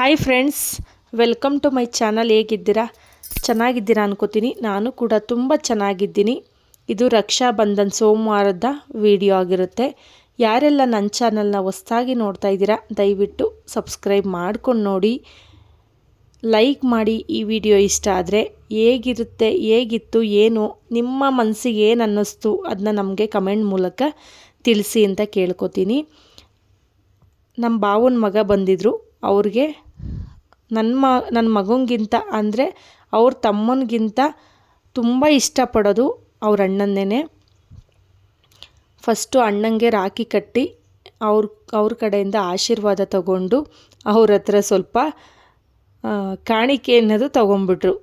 Hi friends welcome to my channel ಹೇಗಿದ್ದೀರಾ? ಚೆನ್ನಾಗಿದ್ದೀರಾ ಅನ್ಕೋತೀನಿ. ನಾನು ಕೂಡ ತುಂಬ ಚೆನ್ನಾಗಿದ್ದೀನಿ. ಇದು ರಕ್ಷಾ ಬಂಧನ್ ಸೋಮವಾರದ ವಿಡಿಯೋ ಆಗಿರುತ್ತೆ. ಯಾರೆಲ್ಲ ನನ್ನ ಚಾನಲ್ನ ಹೊಸ್ದಾಗಿ ನೋಡ್ತಾ ಇದ್ದೀರಾ, ದಯವಿಟ್ಟು ಸಬ್ಸ್ಕ್ರೈಬ್ ಮಾಡ್ಕೊಂಡು ನೋಡಿ. ಲೈಕ್ ಮಾಡಿ ಈ ವಿಡಿಯೋ ಇಷ್ಟ ಆದರೆ ಹೇಗಿರುತ್ತೆ, ಹೇಗಿತ್ತು, ಏನು, ನಿಮ್ಮ ಮನಸ್ಸಿಗೆ ಏನು ಅನ್ನಿಸ್ತು ಅದನ್ನ ನಮಗೆ ಕಮೆಂಟ್ ಮೂಲಕ ತಿಳಿಸಿ ಅಂತ ಕೇಳ್ಕೊತೀನಿ. ನಮ್ಮ ಬಾವನ ಮಗ ಬಂದಿದ್ದರು ಅವ್ರಿಗೆ ನನ್ನ ಮ ನನ್ನ ಮಗನಿಗಿಂತ ಅಂದರೆ ಅವ್ರ ತಮ್ಮನಿಗಿಂತ ತುಂಬ ಇಷ್ಟಪಡೋದು ಅವ್ರ ಅಣ್ಣನ್ನೇ ಫಸ್ಟು ಅಣ್ಣಂಗೆ ರಾಖಿ ಕಟ್ಟಿ ಅವ್ರ ಅವ್ರ ಕಡೆಯಿಂದ ಆಶೀರ್ವಾದ ತಗೊಂಡು ಅವ್ರ ಹತ್ರ ಸ್ವಲ್ಪ ಕಾಣಿಕೆ ಅನ್ನೋದು ತೊಗೊಂಬಿಟ್ರು.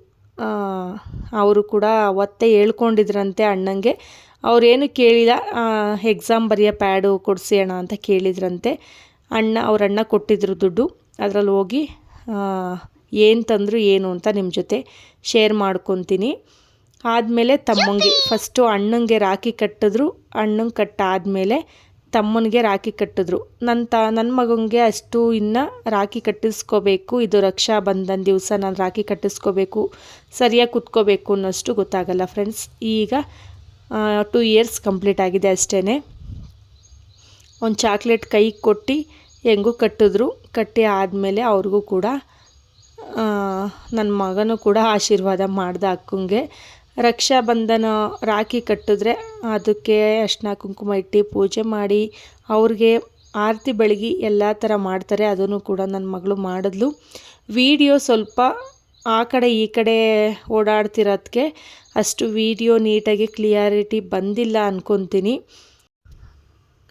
ಅವರು ಕೂಡ ಅವತ್ತೇ ಹೇಳ್ಕೊಂಡಿದ್ರಂತೆ ಅಣ್ಣಂಗೆ. ಅವ್ರೇನು ಕೇಳಿಲ್ಲ ಎಕ್ಸಾಮ್ ಬರೆಯೋ ಪ್ಯಾಡು ಕೊಡಿಸಿ ಅಂತ ಕೇಳಿದ್ರಂತೆ. ಅಣ್ಣ, ಅವ್ರ ಅಣ್ಣ ಕೊಟ್ಟಿದ್ರು ದುಡ್ಡು. ಅದರಲ್ಲಿ ಹೋಗಿ ಏನು ತಂದರು ಏನು ಅಂತ ನಿಮ್ಮ ಜೊತೆ ಶೇರ್ ಮಾಡ್ಕೊತೀನಿ. ಆದಮೇಲೆ ತಮ್ಮಂಗೆ ಫಸ್ಟು ಅಣ್ಣಂಗೆ ರಾಖಿ ಕಟ್ಟಿದ್ರು. ಅಣ್ಣಂಗೆ ಕಟ್ಟಾದಮೇಲೆ ತಮ್ಮನಿಗೆ ರಾಖಿ ಕಟ್ಟಿದ್ರು. ನನ್ನ ತ ನನ್ನ ಮಗನಿಗೆ ಅಷ್ಟು ಇನ್ನು ರಾಖಿ ಕಟ್ಟಿಸ್ಕೋಬೇಕು. ಇದು ರಕ್ಷಾ ಬಂಧನ್ ದಿವಸ ನಾನು ರಾಖಿ ಕಟ್ಟಿಸ್ಕೋಬೇಕು. ಸರಿಯಾಗಿ ಕುತ್ಕೋಬೇಕು ಅನ್ನೋಷ್ಟು ಗೊತ್ತಾಗಲ್ಲ ಫ್ರೆಂಡ್ಸ್ ಈಗ ಟೂ ಇಯರ್ಸ್ ಕಂಪ್ಲೀಟ್ ಆಗಿದೆ ಅಷ್ಟೇ ಒಂದು ಚಾಕ್ಲೇಟ್ ಕೈಗೆ ಕೊಟ್ಟು ಹೆಂಗೂ ಕಟ್ಟಿದ್ರು, ಕಟ್ಟಿ ಆದಮೇಲೆ ಅವ್ರಿಗೂ ಕೂಡ ನನ್ನ ಮಗನೂ ಕೂಡ ಆಶೀರ್ವಾದ ಮಾಡ್ದ ಅಕ್ಕಂಗೆ. ರಕ್ಷಾ ಬಂಧನ ರಾಖಿ ಕಟ್ಟಿದ್ರೆ ಅದಕ್ಕೆ ಅರ್ಶಿನ ಕುಂಕುಮ ಇಟ್ಟು ಪೂಜೆ ಮಾಡಿ, ಅವ್ರಿಗೆ ಆರತಿ, ಬೆಳಗಿ ಎಲ್ಲ ಥರ ಮಾಡ್ತಾರೆ, ಅದನ್ನು ಕೂಡ ನನ್ನ ಮಗಳು ಮಾಡಿದ್ಲು. ವಿಡಿಯೋ ಸ್ವಲ್ಪ ಆ ಕಡೆ ಈ ಕಡೆ ಓಡಾಡ್ತಿರೋದಕ್ಕೆ ಅಷ್ಟು ವಿಡಿಯೋ ನೀಟಾಗಿ ಕ್ಲಿಯಾರಿಟಿ ಬಂದಿಲ್ಲ ಅಂದ್ಕೊತೀನಿ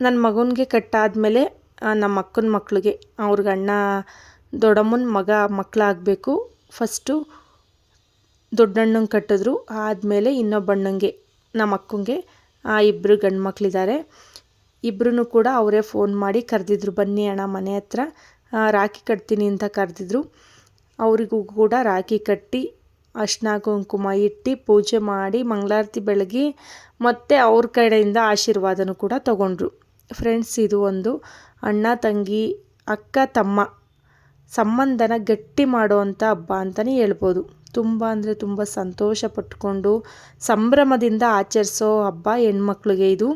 ನನ್ನ ಮಗನಿಗೆ ಕಟ್ಟಾದಮೇಲೆ ನಮ್ಮ ಅಕ್ಕನ ಮಕ್ಕಳಿಗೆ ಅವ್ರಿಗೆ ಅಣ್ಣ, ದೊಡ್ಡಮ್ಮನ ಮಗ ಮಕ್ಕಳಾಗಬೇಕು ಫಸ್ಟು ದೊಡ್ಡಣ್ಣಂಗೆ ಕಟ್ಟಿದ್ರು. ಆದಮೇಲೆ ಇನ್ನೊಬ್ಬಣ್ಣಂಗೆ ನಮ್ಮ ಅಕ್ಕಂಗೆ, ಆ ಇಬ್ಬರು ಗಂಡು ಮಕ್ಕಳಿದ್ದಾರೆ ಇಬ್ಬರೂ ಕೂಡ ಅವರೇ ಫೋನ್ ಮಾಡಿ ಕರೆದಿದ್ರು, ಬನ್ನಿ ಅಣ್ಣ ಮನೆ ಹತ್ರ ರಾಖಿ ಕಟ್ತೀನಿ ಅಂತ ಕರೆದಿದ್ರು. ಅವರಿಗೂ ಕೂಡ ರಾಖಿ ಕಟ್ಟಿ, ಅರ್ಶಿನ, ಕುಂಕುಮ ಇಟ್ಟು ಪೂಜೆ ಮಾಡಿ, ಮಂಗಳಾರತಿ ಬೆಳಗಿ ಮತ್ತು ಅವ್ರ ಕಡೆಯಿಂದ ಆಶೀರ್ವಾದನೂ ಕೂಡ ತಗೊಂಡ್ರು. ಫ್ರೆಂಡ್ಸ್ ಇದು ಒಂದು. ಅಣ್ಣ, ತಂಗಿ, ಅಕ್ಕ, ತಮ್ಮ. ಸಂಬಂಧನ ಗಟ್ಟಿ ಮಾಡುವಂಥ ಹಬ್ಬ ಅಂತಲೇ ಹೇಳ್ಬೋದು. ತುಂಬ ಅಂದರೆ ತುಂಬ ಸಂತೋಷ ಪಟ್ಕೊಂಡು ಸಂಭ್ರಮದಿಂದ ಆಚರಿಸೋ ಹಬ್ಬ ಹೆಣ್ಮಕ್ಳಿಗೆ ಇದು.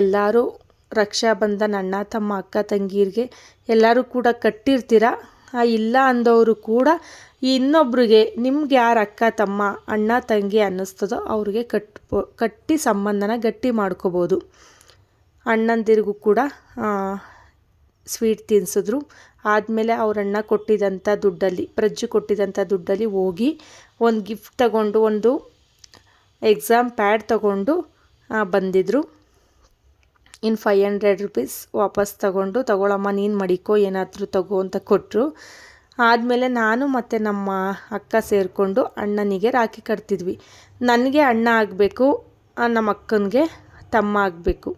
ಎಲ್ಲರೂ ರಕ್ಷಾಬಂಧನ ಅಣ್ಣ, ತಮ್ಮ, ಅಕ್ಕ ತಂಗಿಯರಿಗೆ ಎಲ್ಲರೂ ಕೂಡ ಕಟ್ಟಿರ್ತೀರ? ಇಲ್ಲ ಅಂದವರು ಕೂಡ ಇನ್ನೊಬ್ರಿಗೆ ನಿಮ್ಗೆ ಯಾರು ಅಕ್ಕ, ತಮ್ಮ, ಅಣ್ಣ, ತಂಗಿ ಅನ್ನಿಸ್ತದೋ ಅವ್ರಿಗೆ ಕಟ್ಟಿ ಸಂಬಂಧನ ಗಟ್ಟಿ ಮಾಡ್ಕೋಬೋದು. ಅಣ್ಣಂದಿರಿಗೂ ಕೂಡ ಸ್ವೀಟ್ ತಿನ್ನಿಸಿದ್ರು ಆದಮೇಲೆ ಅವ್ರ ಅಣ್ಣ ಕೊಟ್ಟಿದ್ದಂಥ ದುಡ್ಡಲ್ಲಿ, ಪ್ರಜ್ಜು ಕೊಟ್ಟಿದ್ದಂಥ ದುಡ್ಡಲ್ಲಿ ಹೋಗಿ ಒಂದು ಗಿಫ್ಟ್ ತಗೊಂಡು, ಒಂದು ಎಕ್ಸಾಮ್ ಪ್ಯಾಡ್ ತಗೊಂಡು ಬಂದಿದ್ದರು ಇನ್ನು ಫೈವ್ ಹಂಡ್ರೆಡ್ ರುಪೀಸ್ ವಾಪಸ್ ತಗೊಂಡು ತಗೊಳ್ಳಮ್ಮ ನೀನು ಮಡಿಕೋ, ಏನಾದರೂ ತಗೋ ಅಂತ ಕೊಟ್ಟರು ಆದಮೇಲೆ ನಾನು ಮತ್ತು ನಮ್ಮ ಅಕ್ಕ ಸೇರಿಕೊಂಡು ಅಣ್ಣನಿಗೆ ರಾಖಿ ಕಟ್ತಿದ್ವಿ. ನನಗೆ ಅಣ್ಣ ಆಗಬೇಕು ನಮ್ಮ ಅಕ್ಕನಿಗೆ ತಮ್ಮ ಆಗಬೇಕು.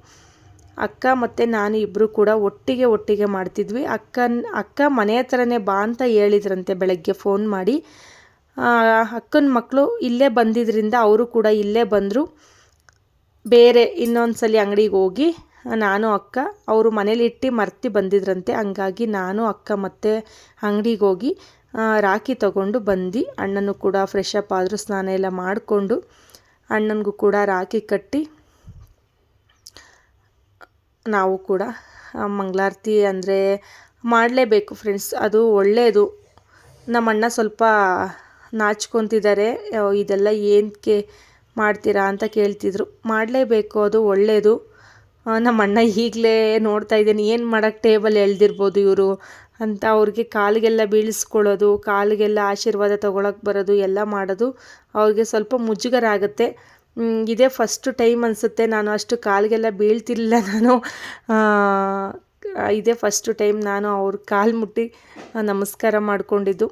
ಅಕ್ಕ ಮತ್ತು ನಾನು ಇಬ್ಬರು ಕೂಡ ಒಟ್ಟಿಗೆ ಒಟ್ಟಿಗೆ ಮಾಡ್ತಿದ್ವಿ. ಅಕ್ಕನ, ಅಕ್ಕ ಮನೆ ಹತ್ರನೇ ಬಾ ಅಂತ ಹೇಳಿದ್ರಂತೆ ಬೆಳಗ್ಗೆ ಫೋನ್ ಮಾಡಿ. ಅಕ್ಕನ ಮಕ್ಕಳು ಇಲ್ಲೇ ಬಂದಿದ್ದರಿಂದ ಅವರು ಕೂಡ ಇಲ್ಲೇ ಬಂದರು. ಬೇರೆ ಇನ್ನೊಂದು ಸಲ ಅಂಗಡಿಗೆ ಹೋಗಿ ನಾನು, ಅಕ್ಕ, ಅವರು ಮನೇಲಿಟ್ಟು ಮರ್ತಿ ಬಂದಿದ್ರಂತೆ. ಹಂಗಾಗಿ ನಾನು, ಅಕ್ಕ ಮತ್ತೆ ಅಂಗಡಿಗೆ ಹೋಗಿ ರಾಖಿ ತಗೊಂಡು ಬಂದು ಅಣ್ಣನೂ ಕೂಡ ಫ್ರೆಶ್ ಅಪ್ ಆದರೂ ಸ್ನಾನ ಎಲ್ಲ ಮಾಡಿಕೊಂಡು ಅಣ್ಣನಿಗೂ ಕೂಡ ರಾಖಿ ಕಟ್ಟಿ ನಾವು ಕೂಡ ಮಂಗಳಾರತಿ ಅಂದರೆ ಮಾಡಲೇಬೇಕು ಫ್ರೆಂಡ್ಸ್ ಅದು ಒಳ್ಳೆಯದು ನಮ್ಮ ಅಣ್ಣ ಸ್ವಲ್ಪ ನಾಚ್ಕೊತಿದ್ದಾರೆ ಇದೆಲ್ಲ ಏನಕ್ಕೆ ಮಾಡ್ತೀರಾ ಅಂತ ಕೇಳ್ತಿದ್ರು. ಮಾಡಲೇಬೇಕು, ಅದು ಒಳ್ಳೆಯದು ನಮ್ಮ ಅಣ್ಣ ಈಗಲೇ ನೋಡ್ತಾ ಇದ್ದೀನಿ, ಏನು ಮಾಡೋಕ್ಕೆ ಟೇಬಲ್ ಎಳ್ದಿರ್ಬೋದು ಇವರು ಅಂತ. ಅವ್ರಿಗೆ ಕಾಲಿಗೆಲ್ಲ ಬೀಳಿಸ್ಕೊಳ್ಳೋದು, ಕಾಲಿಗೆಲ್ಲ ಆಶೀರ್ವಾದ ತೊಗೊಳಕ್ಕೆ ಬರೋದು, ಎಲ್ಲ ಮಾಡೋದು ಅವ್ರಿಗೆ ಸ್ವಲ್ಪ ಮುಜುಗರ ಆಗುತ್ತೆ ಇದೇ ಫಸ್ಟು ಟೈಮ್ ಅನಿಸುತ್ತೆ. ನಾನು ಅಷ್ಟು ಕಾಲಿಗೆಲ್ಲ ಬೀಳ್ತಿರ್ಲಿಲ್ಲ ನಾನು. ಇದೇ ಫಸ್ಟು ಟೈಮ್ ನಾನು ಅವ್ರ ಕಾಲು ಮುಟ್ಟಿ ನಮಸ್ಕಾರ ಮಾಡಿಕೊಂಡಿದ್ದು.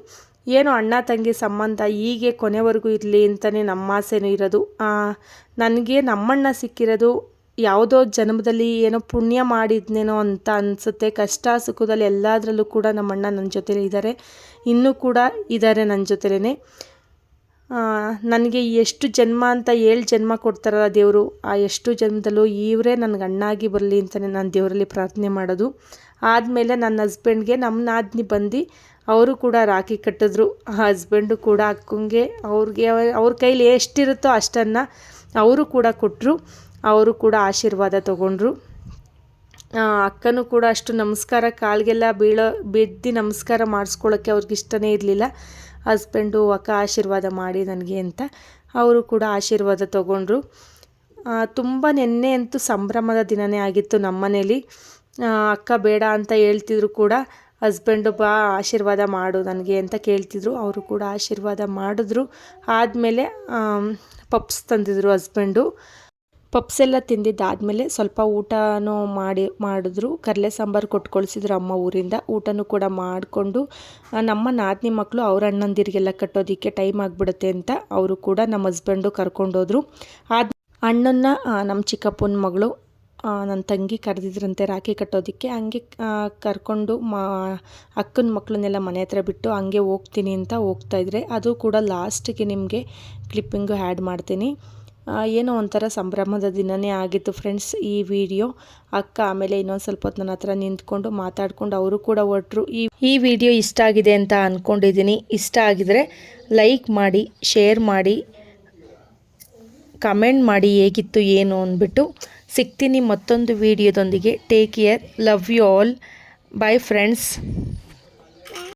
ಏನು ಅಣ್ಣ ತಂಗಿ ಸಂಬಂಧ ಹೀಗೆ ಕೊನೆವರೆಗೂ ಇರಲಿ ಅಂತಲೇ ನಮ್ಮ ಆಸೆನೂ ಇರೋದು. ನನಗೆ ನಮ್ಮಣ್ಣ ಸಿಕ್ಕಿರೋದು ಯಾವುದೋ ಜನ್ಮದಲ್ಲಿ ಏನೋ ಪುಣ್ಯ ಮಾಡಿದ್ನೇನೋ ಅಂತ ಅನಿಸುತ್ತೆ. ಕಷ್ಟ ಸುಖದಲ್ಲಿ ಎಲ್ಲದರಲ್ಲೂ ಕೂಡ ನಮ್ಮಣ್ಣ ನನ್ನ ಜೊತೆಲಿ ಇದ್ದಾರೆ ಇನ್ನೂ ಕೂಡ ಇದ್ದಾರೆ ನನ್ನ ಜೊತೆಲೇ ನನಗೆ ಎಷ್ಟು ಜನ್ಮ ಅಂತ ಏಳು ಜನ್ಮ ಕೊಡ್ತಾರಲ್ಲ ದೇವರು, ಆ ಎಷ್ಟು ಜನ್ಮದಲ್ಲೂ ಇವರೇ ನನಗೆ ಅಣ್ಣಾಗಿ ಬರಲಿ ಅಂತಲೇ ನಾನು ದೇವರಲ್ಲಿ ಪ್ರಾರ್ಥನೆ ಮಾಡೋದು. ಆದಮೇಲೆ ನನ್ನ ಹಸ್ಬೆಂಡ್ಗೆ ನಮ್ಮ ನಾದಿನಿ ಬಂದು ಅವರು ಕೂಡ ರಾಖಿ ಕಟ್ಟಿದ್ರು. ಹಸ್ಬೆಂಡು ಕೂಡ ಅಕ್ಕಂಗೆ, ಅವ್ರಿಗೆ ಅವ್ರ ಕೈಲಿ ಎಷ್ಟಿರುತ್ತೋ ಅಷ್ಟನ್ನು ಅವರು ಕೂಡ ಕೊಟ್ಟರು ಅವರು ಕೂಡ ಆಶೀರ್ವಾದ ತಗೊಂಡ್ರು. ಅಕ್ಕನೂ ಕೂಡ ಅಷ್ಟು ನಮಸ್ಕಾರ, ಕಾಲಿಗೆಲ್ಲ ಬೀಳೋ, ಬಿದ್ದು ನಮಸ್ಕಾರ ಮಾಡಿಸ್ಕೊಳ್ಳೋಕ್ಕೆ ಅವ್ರಿಗೆ ಇಷ್ಟನೇ ಇರಲಿಲ್ಲ. ಹಸ್ಬೆಂಡು, ಅಕ್ಕ ಆಶೀರ್ವಾದ ಮಾಡಿ ನನಗೆ ಅಂತ ಅವರು ಕೂಡ ಆಶೀರ್ವಾದ ತೊಗೊಂಡ್ರು. ತುಂಬ ನೆನ್ನೆ ಅಂತೂ ಸಂಭ್ರಮದ ದಿನವೇ ಆಗಿತ್ತು ನಮ್ಮ ಮನೇಲಿ. ಅಕ್ಕ ಬೇಡ ಅಂತ ಹೇಳ್ತಿದ್ರು ಕೂಡ ಹಸ್ಬೆಂಡು ಬಾ ಆಶೀರ್ವಾದ ಮಾಡು ನನಗೆ ಅಂತ ಕೇಳ್ತಿದ್ರು. ಅವರು ಕೂಡ ಆಶೀರ್ವಾದ ಮಾಡಿದ್ರು. ಆದಮೇಲೆ ಪಪ್ಸ್ ತಂದಿದ್ರು ಹಸ್ಬೆಂಡು. ಪಪ್ಸ್ ಎಲ್ಲ ತಿಂದಿದ್ದಾದಮೇಲೆ ಸ್ವಲ್ಪ ಊಟನೂ ಮಾಡಿ, ಮಾಡಿದ್ರು. ಕರ್ಲೆ ಸಾಂಬಾರು ಕೊಟ್ಟು ಕಳಿಸಿದ್ರು ಅಮ್ಮ ಊರಿಂದ. ಊಟನೂ ಕೂಡ ಮಾಡಿಕೊಂಡು ನಮ್ಮ ನಾದಿನಿ ಮಕ್ಕಳು ಅವ್ರ ಅಣ್ಣಂದಿರಿಗೆಲ್ಲ ಕಟ್ಟೋದಕ್ಕೆ ಟೈಮ್ ಆಗಿಬಿಡುತ್ತೆ ಅಂತ ಅವರು ಕೂಡ ನಮ್ಮ ಹಸ್ಬೆಂಡು ಕರ್ಕೊಂಡೋದ್ರು. ಆದ, ಅಣ್ಣನ್ನ ನಮ್ಮ ಚಿಕ್ಕಪ್ಪನ ಮಗಳು ನನ್ನ ತಂಗಿ ಕರೆದಿದ್ರಂತೆ ರಾಖಿ ಕಟ್ಟೋದಕ್ಕೆ. ಹಂಗೆ ಕರ್ಕೊಂಡು ಮಾ, ಅಕ್ಕನ ಮಕ್ಕಳನ್ನೆಲ್ಲ ಮನೆ ಹತ್ರ ಬಿಟ್ಟು ಹಂಗೆ ಹೋಗ್ತೀನಿ ಅಂತ ಹೋಗ್ತಾಯಿದ್ರೆ ಅದು ಕೂಡ ಲಾಸ್ಟಿಗೆ ನಿಮಗೆ ಕ್ಲಿಪ್ಪಿಂಗು ಆ್ಯಡ್ ಮಾಡ್ತೀನಿ. ಏನೋ ಒಂಥರ ಸಂಭ್ರಮದ ದಿನವೇ ಆಗಿತ್ತು ಫ್ರೆಂಡ್ಸ್ ಈ ವಿಡಿಯೋ. ಅಕ್ಕ ಆಮೇಲೆ ಇನ್ನೊಂದು ಸ್ವಲ್ಪ ಹೊತ್ತು ನನ್ನ ಹತ್ರ ನಿಂತ್ಕೊಂಡು ಮಾತಾಡ್ಕೊಂಡು ಅವರು ಕೂಡ ಒಟ್ರು ಈ ಈ ವಿಡಿಯೋ ಇಷ್ಟ ಆಗಿದೆ ಅಂತ ಅಂದ್ಕೊಂಡಿದ್ದೀನಿ ಇಷ್ಟ ಆಗಿದರೆ ಲೈಕ್ ಮಾಡಿ, ಶೇರ್ ಮಾಡಿ, ಕಮೆಂಟ್ ಮಾಡಿ ಹೇಗಿತ್ತು, ಏನು ಅಂದ್ಬಿಟ್ಟು. ಸಿಗ್ತೀನಿ ಮತ್ತೊಂದು ವಿಡಿಯೋದೊಂದಿಗೆ. Take care love you all bye friends